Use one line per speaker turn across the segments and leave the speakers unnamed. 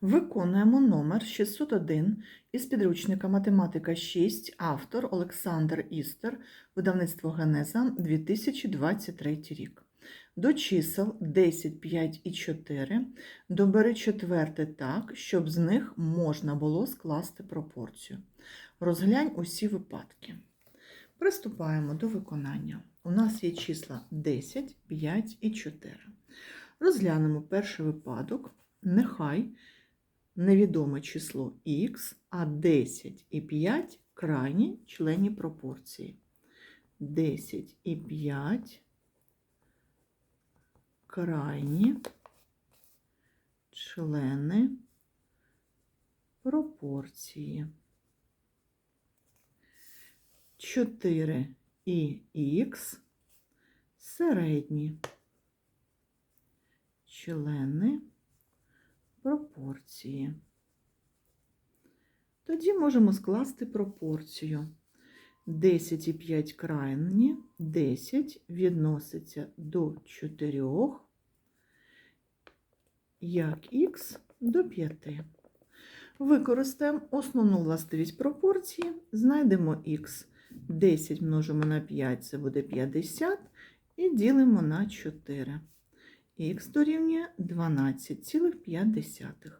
Виконуємо номер 601 із підручника Математика 6, автор Олександр Істер, видавництво Генеза 2023 рік. До чисел 10, 5 і 4 добери четверте так, щоб з них можна було скласти пропорцію. Розглянь усі випадки. Приступаємо до виконання. У нас є числа 10, 5 і 4. Розглянемо перший випадок. Нехай невідоме число х, а 10 і 5 крайні членні пропорції. 10 і 5 крайні члени пропорції. 4 і х середні члени пропорції. Тоді можемо скласти пропорцію. 10 і 5 крайні, 10 відноситься до 4, як х до 5. Використаємо основну властивість пропорції, знайдемо х. 10 множимо на 5, це буде 50, і ділимо на 4. Х дорівнює 12,5.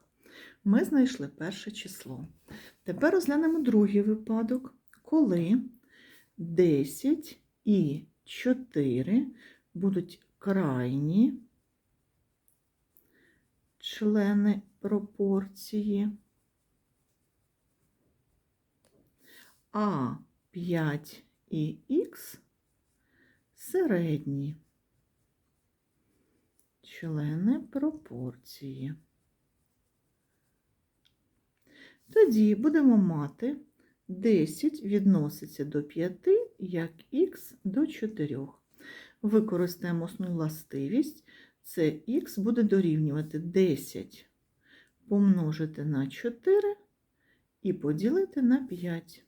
Ми знайшли перше число. Тепер розглянемо другий випадок, коли 10 і 4 будуть крайні члени пропорції, а 5 і х середні члени пропорції. Тоді будемо мати 10 відноситься до 5, як х до 4. Використаємо основну властивість. Це х буде дорівнювати 10 помножити на 4 і поділити на 5.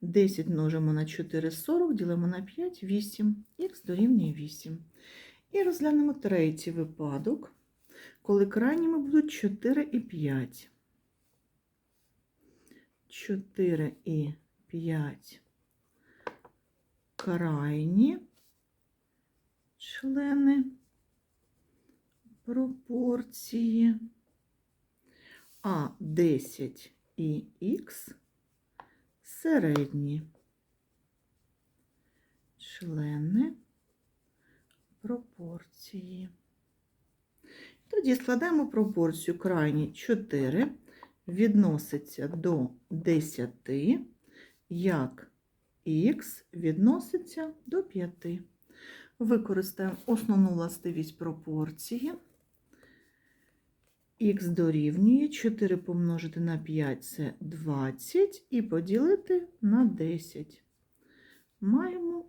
10 множимо на 4 40, ділимо на 5 8. Х дорівнює 8. І розглянемо третій випадок, коли крайніми будуть 4 і 5. 4 і 5 крайні члени пропорції, а 10 і х середні члени пропорції. Тоді складаємо пропорцію крайні 4 відноситься до 10, як х відноситься до 5. Використаємо основну властивість пропорції. Х дорівнює 4 помножити на 5 це 20 і поділити на 10. Маємо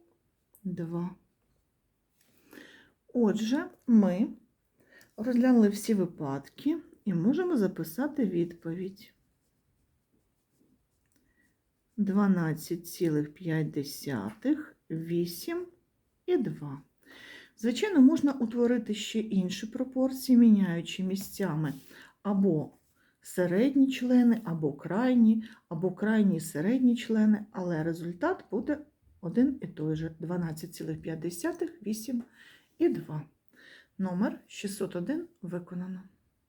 2. Отже, ми розглянули всі випадки і можемо записати відповідь. 12,5, 8 і 2. Звичайно, можна утворити ще інші пропорції, міняючи місцями або середні члени, або крайні, або крайні середні члени, але результат буде один і той же 12,5, 8 і 2. Номер 601 виконано.